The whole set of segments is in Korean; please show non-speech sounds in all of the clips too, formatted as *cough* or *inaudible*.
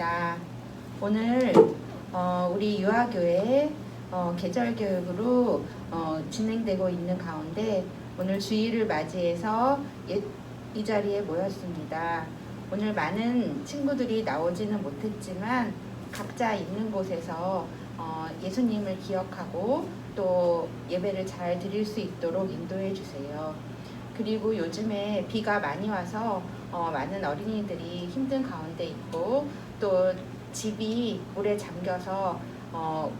감사합니다. 오늘 어, 우리 유아교회 어, 계절 교육으로 어, 진행되고 있는 가운데 오늘 주일을 맞이해서 예- 이 자리에 모였습니다. 오늘 많은 친구들이 나오지는 못했지만 각자 있는 곳에서 어, 예수님을 기억하고 또 예배를 잘 드릴 수 있도록 인도해 주세요. 그리고 요즘에 비가 많이 와서 어, 많은 어린이들이 힘든 가운데 있고 또 집이 물에 잠겨서 어,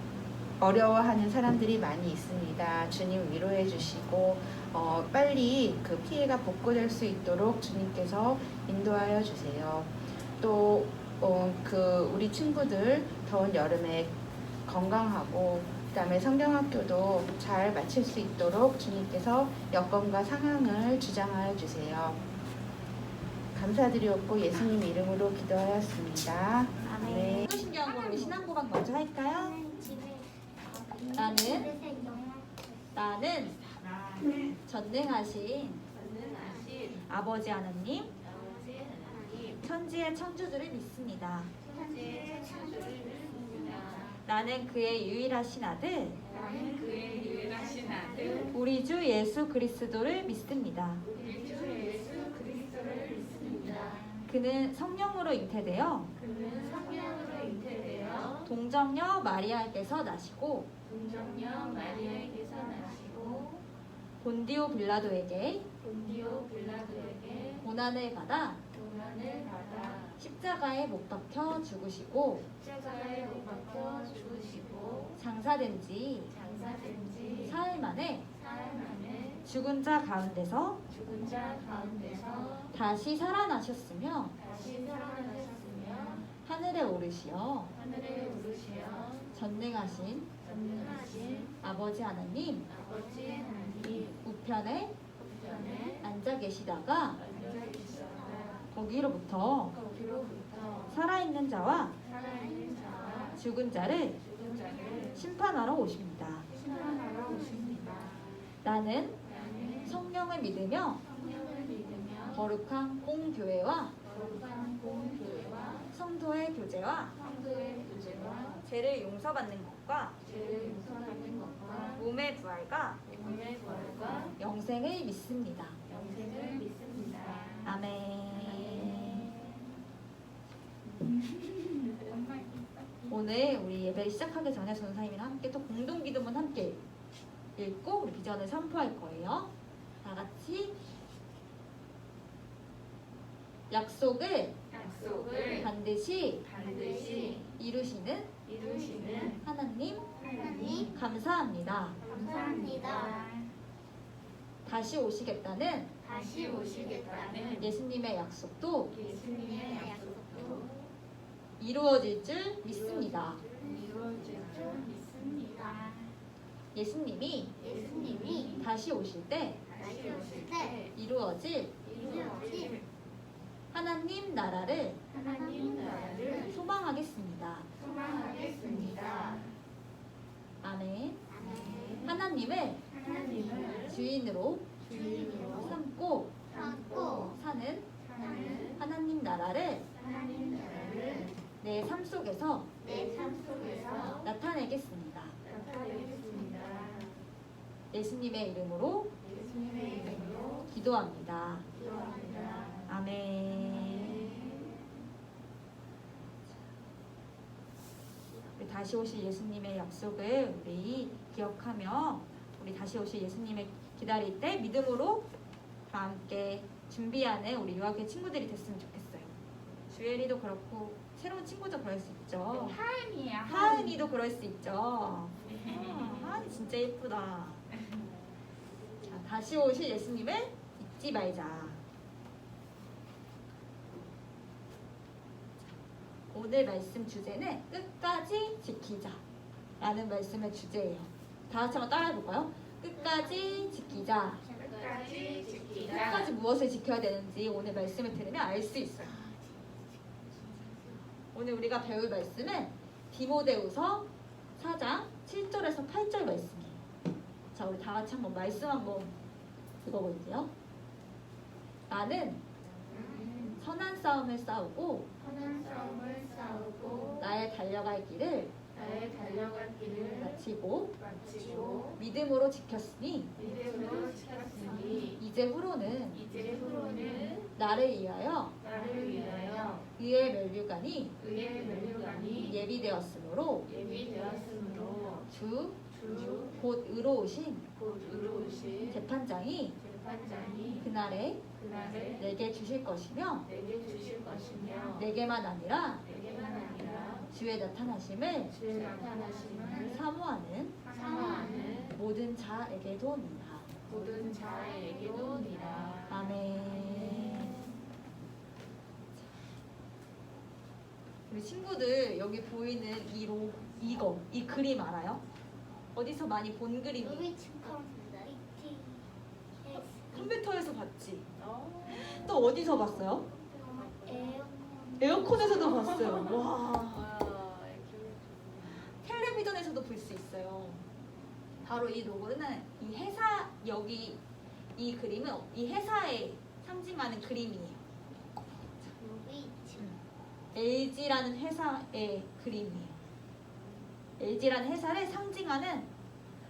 어려워하는 사람들이 많이 있습니다. 주님 위로해 주시고 어, 빨리 그 피해가 복구될 수 있도록 주님께서 인도하여 주세요. 또 어, 그 우리 친구들 더운 여름에 건강하고 그다음에 성경학교도 잘 마칠 수 있도록 주님께서 여건과 상황을 주장하여 주세요. 감사드리옵고 예수님 이름으로 기도하였습니다. 네. 신경으로 우리 신앙 고백 먼저 할까요? 나는 나는 전능하신 아버지 하나님 천지의 창조주를 믿습니다. 나는 그의 유일하신 아들 우리 주 예수 그리스도를 믿습니다. 그는 성령으로 잉태되어 그는 성령으로 잉태되어 동정녀 마리아에게서 나시고 동정녀 마리아에게서 나시고 본디오 빌라도에게 본디오 빌라도에게 고난을 받아 고난을 받아 십자가에 못 박혀 죽으시고 십자가에 못 박혀 죽으시고 장사된 지 장사된 지 사흘 만에 사흘 만에 죽은 자 가운데서 죽은 자 가운데서 다시 살아나셨으며 다시 살아나셨으며 하늘에 오르시어 하늘에 오르시어 전능하신 전능하신 아버지 하나님 아버지 하나님 우편에 우편에 앉아 계시다가 앉아 계시다가 거기로부터 거기로부터 살아있는 자와 살아있는 자와 죽은 자를 죽은 자를 심판하러 오십니다. 심판하러 오십니다. 나는 나는 성령을 믿으며 거룩한 공교회와 성도의 교제와 죄를 용서받는 것과 몸의 부활과. 영생을 믿습니다. 아멘. 오늘 우리 예배를 시작하기 전에 전사님이랑 함께 또 공동 기도문 함께 읽고 우리 비전을 선포할 거예요. 다 같이 약속을 약속을 반드시 반드시 이루시는 이루시는 하나님 하나님 감사합니다. 감사합니다. 다시 오시겠다는 다시 오시겠다는 예수님의 약속도 예수님의 약속도 이루어질 줄 믿습니다. 이루어질 줄 믿습니다. 예수님이 예수님이 다시 오실 때 때 이루어질 이루어질 하나님 나라를 하나님 나라를 소망하겠습니다. 소망하겠습니다. 아멘. 하나님을 하나님을 주인으로 주인으로 삼고 삼고 사는 사는 하나님 나라를 하나님 나라를 내 삶 속에서 내 삶 속에서 나타내겠습니다. 나타내겠습니다. 예수님의 이름으로 예수님의 이름으로 기도합니다. 기도합니다. 아멘. 우리 다시 오실 예수님의 약속을 우리 기억하며 우리 다시 오실 예수님을 기다릴 때 믿음으로 다 함께 준비하는 우리 유학의 친구들이 됐으면 좋겠어요. 주엘이도 그렇고 새로운 친구도 그럴 수 있죠. 하은이야. 하은이도 그럴 수 있죠. 아, 하은이 진짜 예쁘다. 자, 다시 오실 예수님을 잊지 말자. 오늘 말씀 주제는 끝까지 지키자 라는 말씀의 주제예요. 다 같이 한번 따라해 볼까요? 끝까지 지키자. 끝까지 지키자. 끝까지 무엇을 지켜야 되는지 오늘 말씀을 들으면 알 수 있어요. 오늘 우리가 배울 말씀은 디모데후서 4장 7절에서 8절 말씀이에요. 자, 우리 다 같이 한번 말씀 한번 읽어볼게요. 나는 선한 싸움을 싸우고 선한 싸움을 싸우고 나의 달려갈 길을 나의 달려갈 길을 마치고 마치고 믿음으로 지켰으니 믿음으로 지켰으니 이제 후로는 이제 후로는 나를 위하여 나를 위하여 의의 멸류관이 의의 멸류관이 예비되었으므로 예비되었으므로 주 주 곧 의로우신 곧 의로우신 재판장이 재판장이 그날에 그날에 내게 주실 것이며 내게 주실 것이며 내게만 아니라 내게만 아니라 주의 나타나심을 주의 나타나심을 사모하는 사모하는 모든 자에게도니라. 모든 자에게도 니라. 아멘. 우리 친구들 여기 보이는 이 로, 이거 이 그림 알아요? 어디서 많이 본 그림이? 컴퓨터에서 봤지. 또 어디서 봤어요? 에어컨에서도 봤어요. *laughs* 와. 텔레비전에서도 볼 수 있어요. 바로 이 로고는 이 회사 여기 이 그림은 이 회사에 상징하는 그림이에요. LG라는 회사의 그림이에요. LG라는 회사를 상징하는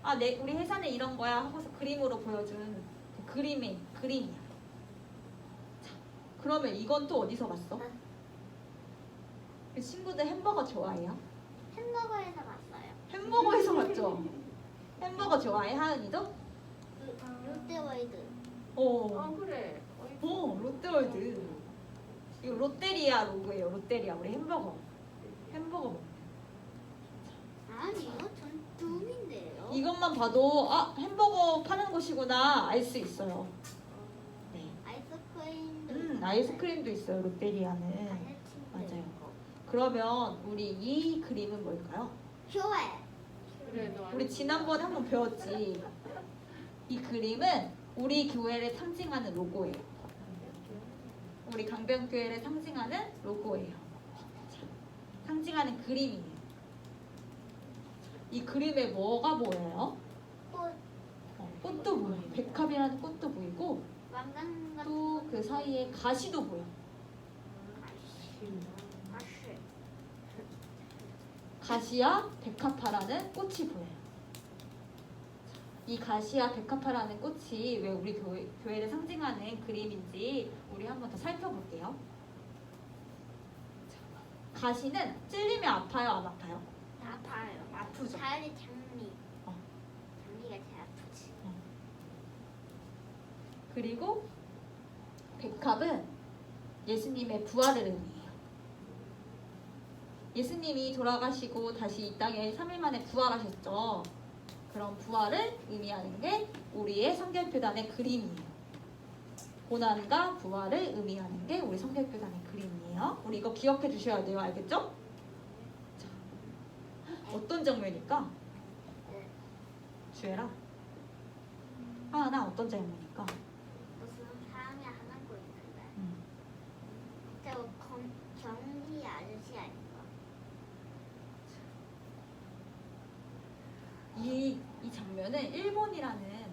아, 내 우리 회사는 이런 거야 하고서 그림으로 보여준 그 그림의 그림이야. 자, 그러면 이건 또 어디서 봤어? 그 친구들 햄버거 좋아해요? 햄버거에서 봤어요. 햄버거에서 봤죠? 햄버거 좋아해 하은이도? 그 롯데월드. 어. 어 그래. 어, 롯데월드. 이거 롯데리아 로고예요. 롯데리아 우리 햄버거. 햄버거 먹는. 아니요, 전 둠인데요. 이것만 봐도 아 햄버거 파는 곳이구나 알 수 있어요. 네. 아이스크림도 음 있어요. 아이스크림도 있어요 롯데리아는. 아이스크림도 맞아요. 있고. 그러면 우리 이 그림은 뭘까요? 교회. 그래도 우리 지난번에 한번 배웠지. 이 그림은 우리 교회를 상징하는 로고예요. 우리 강변교회를 상징하는 로고예요. 자, 상징하는 그림이에요. 이 그림에 뭐가 보여요? 꽃, 어, 꽃도 보여요. 백합이라는 꽃도 보이고 왕관 같은 또 그 사이에 가시도 보여. 가시. 가시와 백합화라는 꽃이 보여요. 이 가시와 백합화라는 꽃이 왜 우리 교회, 교회를 상징하는 그림인지 우리 한번 더 살펴볼게요. 자, 가시는 찔리면 아파요, 안 아파요? 아파요. 아프죠. 자연의 장미. 어. 장미가 제일 아프지. 그리고 백합은 예수님의 부활을 의미해요. 예수님이 돌아가시고 다시 이 땅에 3일 만에 부활하셨죠. 그런 부활을 의미하는 게 우리의 성결교단의 그림이에요. 고난과 부활을 의미하는 게 우리 성결교단의 그림이에요. 우리 이거 기억해 주셔야 돼요. 알겠죠? 자, 어떤 장면일까? 네. 주애라. 아, 나 어떤 장면일까? 무슨 사람이 하나 고 있는데. 음. 저 경, 경비 아저씨 아닌가? 이, 이 장면은 일본이라는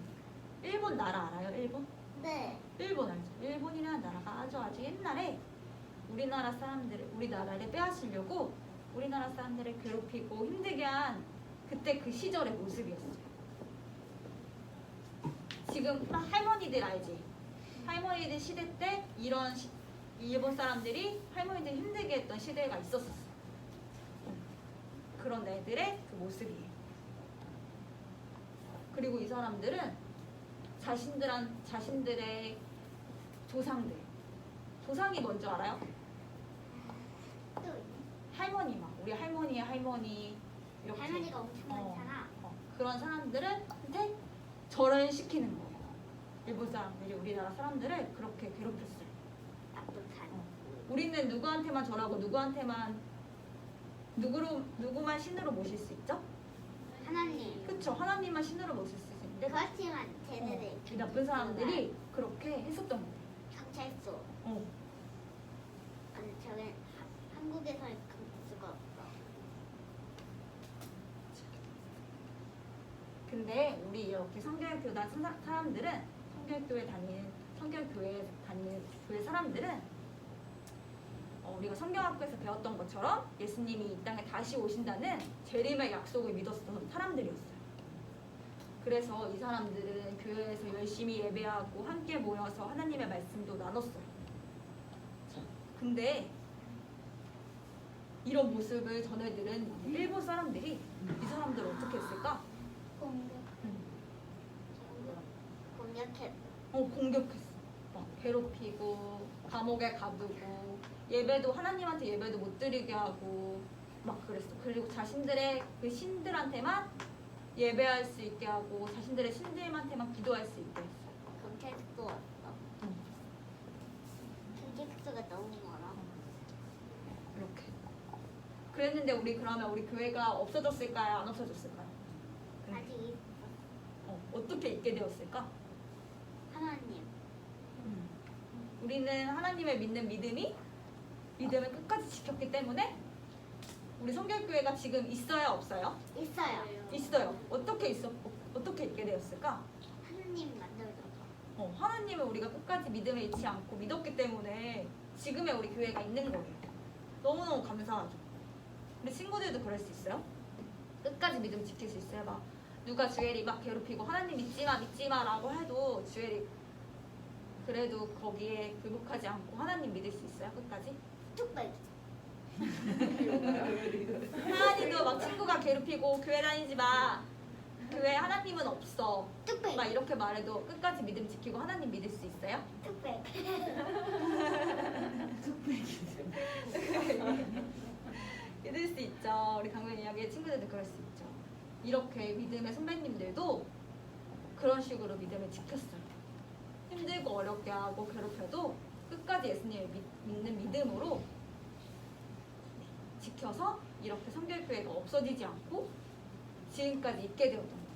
일본 나라 알아요? 일본? 네. 일본 알죠? 일본이라는 나라가 아주 아주 옛날에 우리나라 사람들을 우리나라를 빼앗으려고 우리나라 사람들을 괴롭히고 힘들게 한 그때 그 시절의 모습이었어요. 지금 딱 할머니들 알지? 할머니들 시대 때 이런 시- 일본 사람들이 할머니들 힘들게 했던 시대가 있었었어. 그런 애들의 그 모습이에요. 그리고 이 사람들은 자신들한 자신들의 조상들 조상이 뭔지 알아요? 할머니만 우리 할머니의 할머니 이렇게 할머니가 엄청 어, 많잖아. 어, 그런 사람들한테 절을 시키는 거예요. 일본 사람들이 우리나라 사람들을 그렇게 괴롭혔어요. 나쁜 사람. 어. 우리는 누구한테만 절하고 누구한테만 누구로 누구만 신으로 모실 수 있죠? 하나님. 그렇죠. 하나님만 신으로 모실 수 있는데 그렇지만 쟤네들 어, 이 나쁜 사람들이 그렇게 했었던 거예요. 경찰서. 어. 아니 하- 한국에서 그 수가 없어. 근데 우리 이렇게 성결교단 사- 사람들은 성결교회 다니는 성결교회 다니는 교회 사람들은 어, 우리가 성경학교에서 배웠던 것처럼 예수님이 이 땅에 다시 오신다는 재림의 약속을 믿었던 사람들이었어요. 그래서 이 사람들은 교회에서 열심히 예배하고 함께 모여서 하나님의 말씀도 나눴어요. 자, 근데 이런 모습을 전해들은 일본 사람들이 이 사람들을 어떻게 했을까? 공격. 음. 공격했. 어, 공격했어. 막 괴롭히고 감옥에 가두고 예배도 하나님한테 예배도 못 드리게 하고 막 그랬어. 그리고 자신들의 그 신들한테만 예배할 수 있게 하고 자신들의 신들한테만 기도할 수 있게 했어. 그럼 텍스도 왔어. 응. 텍스가 너무 멀어. 이렇게. 그랬는데 우리 그러면 우리 교회가 없어졌을까요? 안 없어졌을까요? 응. 아직 있어. 어, 어떻게 있게 되었을까? 하나님. 우리는 하나님을 믿는 믿음이 믿음을 끝까지 지켰기 때문에 우리 성결교회가 지금 있어요 없어요? 있어요. 있어요. 어떻게 있어? 어, 어떻게 있게 되었을까? 하나님 만들어줘서. 어, 하나님을 우리가 끝까지 믿음에 잃지 않고 믿었기 때문에 지금의 우리 교회가 있는 거예요. 너무너무 감사하죠. 우리 친구들도 그럴 수 있어요? 끝까지 믿음 지킬 수 있어요? 막 누가 주엘이 막 괴롭히고 하나님 믿지 마 믿지 마라고 해도 주엘이 그래도 거기에 굴복하지 않고 하나님 믿을 수 있어요? 끝까지? 뚝배기. 하나님도 막 친구가 괴롭히고 교회 다니지 마. 교회 하나님은 없어. 뚝배기. 막 이렇게 말해도 끝까지 믿음 지키고 하나님 믿을 수 있어요? 뚝배기. *laughs* 믿을 수 있죠. 우리 강변 이야기의 친구들도 그럴 수 있죠. 이렇게 믿음의 선배님들도 그런 식으로 믿음을 지켰어요. 힘들고 어렵게 하고 괴롭혀도 끝까지 예수님을 믿, 믿는 믿음으로 지켜서 이렇게 성결교회가 없어지지 않고 지금까지 있게 되었던 거예요.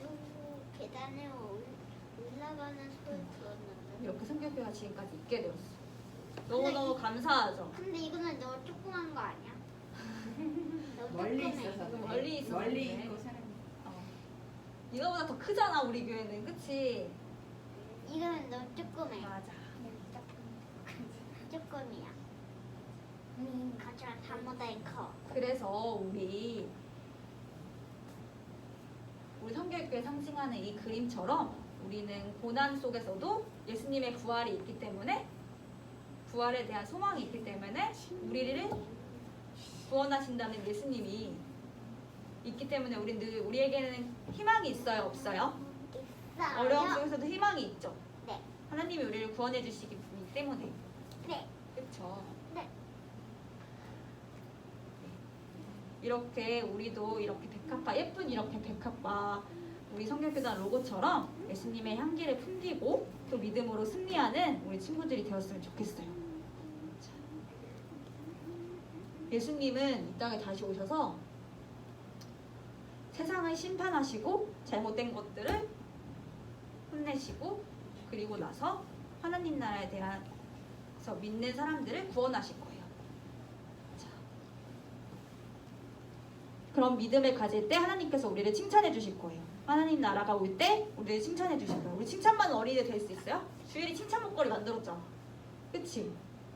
누구 계단에 올- 올라가는 소리 들었는데. 이렇게 성결교회가 지금까지 있게 되었어. 너무너무 감사하죠. 근데 이거는 너무 조그만 거 아니야? 멀리. 있어서 그래. 멀리 있었는데. 멀리 있고 사람 어. 이거보다 더 크잖아 우리 교회는 그치? 이거는 너무 조그매. 맞아. 조금이야. 음, 가장 다보다 커. 그래서 우리 우리 성결교회 상징하는 이 그림처럼 우리는 고난 속에서도 예수님의 부활이 있기 때문에 부활에 대한 소망이 있기 때문에 우리를 구원하신다는 예수님이 있기 때문에 우리 늘 우리에게는 희망이 있어요 없어요? 있어요. 어려움 속에서도 희망이 있죠. 네. 하나님이 우리를 구원해 주시기 때문에 네. 그렇죠. 네. 이렇게 우리도 이렇게 백합화 예쁜 이렇게 백합화 우리 성결교단 로고처럼 예수님의 향기를 풍기고 또 믿음으로 승리하는 우리 친구들이 되었으면 좋겠어요. 자. 예수님은 이 땅에 다시 오셔서 세상을 심판하시고 잘못된 것들을 혼내시고 그리고 나서 하나님 나라에 대해서 믿는 사람들을 구원하실 거예요. 자. 그런 믿음을 가질 때 하나님께서 우리를 칭찬해 주실 거예요. 하나님 나라가 올 때 우리를 칭찬해 주실 거예요. 우리 칭찬 많은 어린이 될 수 있어요? 주일이 칭찬 목걸이 만들었잖아. 그치?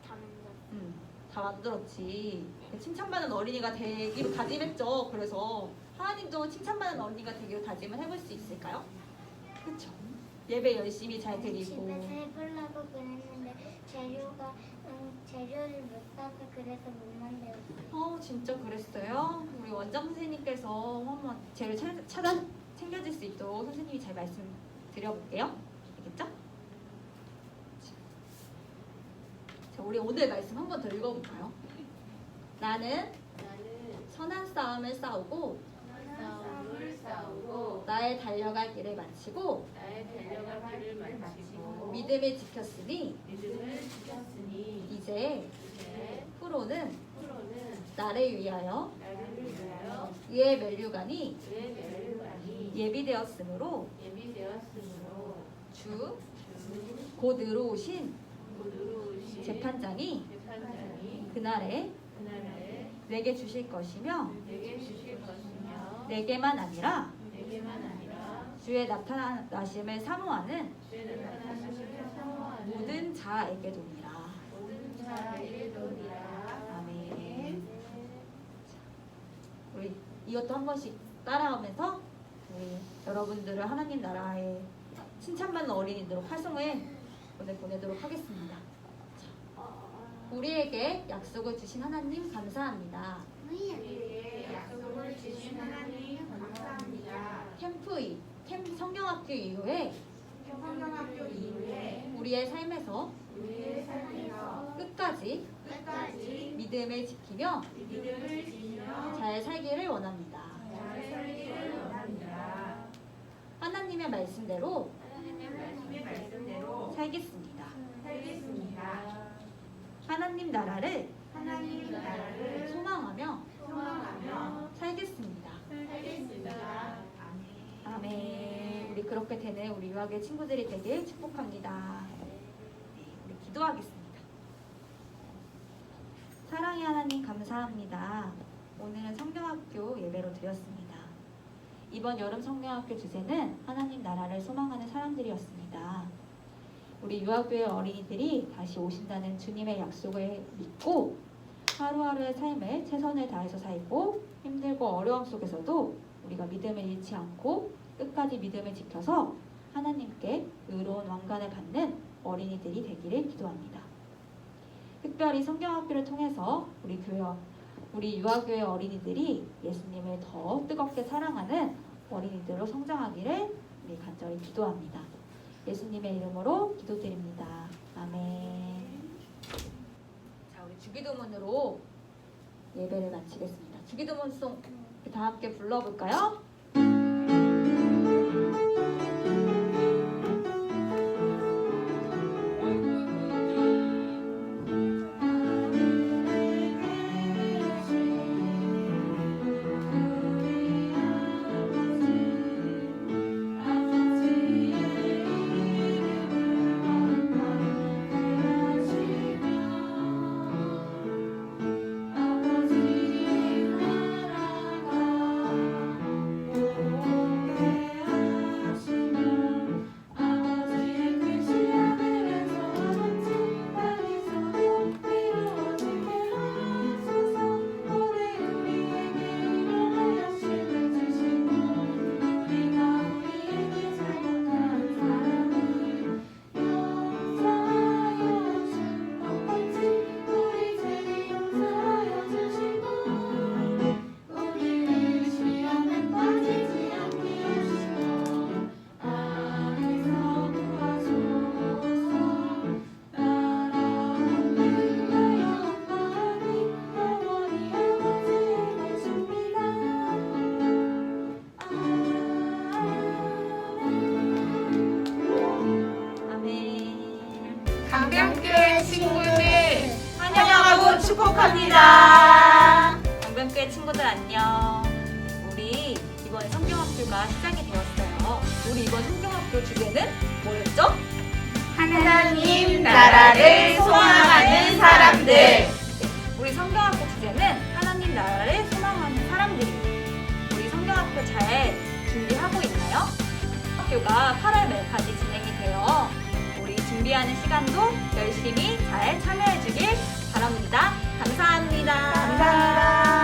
다 만들었어. 응, 다 만들었지. 칭찬받는 어린이가 되기로 다짐했죠. 그래서 하나님도 칭찬받는 어린이가 되기로 다짐을 해볼 수 있을까요? 그쵸? 예배 열심히 잘 드리고. 집에서 해보려고 그랬는데 재료가 음, 재료를 못 사서 그래서 못 만들었어요. 어, 진짜 그랬어요? 우리 원장 선생님께서 한번 재료 찾, 찾아 챙겨줄 수 있도록 선생님이 잘 말씀 드려볼게요. 알겠죠? 자, 우리 오늘 말씀 한번 더 읽어볼까요? 나는 나는 선한 싸움을 싸우고 싸움을 싸우고 나의 달려갈 길을 마치고 나의 달려갈 길을 마치고 믿음을 지켰으니 믿음을 지켰으니 이제 이제 후로는 프로는 나를 위하여 나를 위하여 그의 멸류관이 그의 멸류관이 예비되었으므로 예비되었으므로 주곧 들어오신 곧 들어오신 재판장이 재판장이 그날에 내게 주실 것이며 내게 주실 것이며 내게만 아니라 내게만 아니라 주의 나타나심을 사모하는 모든 자에게 도니라. 아멘. 우리 이것도 한 번씩 따라하면서 우리 여러분들을 하나님 나라의 칭찬받는 어린이들로 활성을 오늘 보내도록 하겠습니다. 자, 우리에게 약속을 주신 하나님 감사합니다. 우리에게 약속을 주신 하나님 감사합니다. 캠프 캠 성경학교 이후에 성경학교 이후에 우리의 삶에서 우리의 삶에서 끝까지 끝까지 믿음을 지키며 믿음을 지니며 잘 살기를 원합니다. 잘 살기를 원합니다. 하나님의 말씀대로 하나님의 말씀대로 살겠습니다. 살겠습니다. 하나님 나라를 하나님 나라를 소망하며 소망하며 살겠습니다. 살겠습니다. 아멘. 아멘. 우리 그렇게 되는 우리 유학의 친구들이 되길 축복합니다. 네, 우리 기도하겠습니다. 사랑의 하나님 감사합니다. 오늘은 성경학교 예배로 드렸습니다. 이번 여름 성경학교 주제는 하나님 나라를 소망하는 사람들이었습니다. 우리 유학교의 어린이들이 다시 오신다는 주님의 약속을 믿고 하루하루의 삶을 최선을 다해서 살고 힘들고 어려움 속에서도 우리가 믿음을 잃지 않고 끝까지 믿음을 지켜서 하나님께 의로운 왕관을 받는 어린이들이 되기를 기도합니다. 특별히 성경학교를 통해서 우리 교회 우리 유아교회 어린이들이 예수님을 더 뜨겁게 사랑하는 어린이들로 성장하기를 우리 간절히 기도합니다. 예수님의 이름으로 기도드립니다. 아멘. 자, 우리 주기도문으로 예배를 마치겠습니다. 주기도문송 다 함께 불러볼까요? 나라를 소망하는 사람들. 우리 성경학교 주제는 하나님 나라를 소망하는 사람들이. 우리 성경학교 잘 준비하고 있나요? 학교가 8월 말까지 진행이 되어 우리 준비하는 시간도 열심히 잘 참여해 주길 바랍니다. 감사합니다. 감사합니다.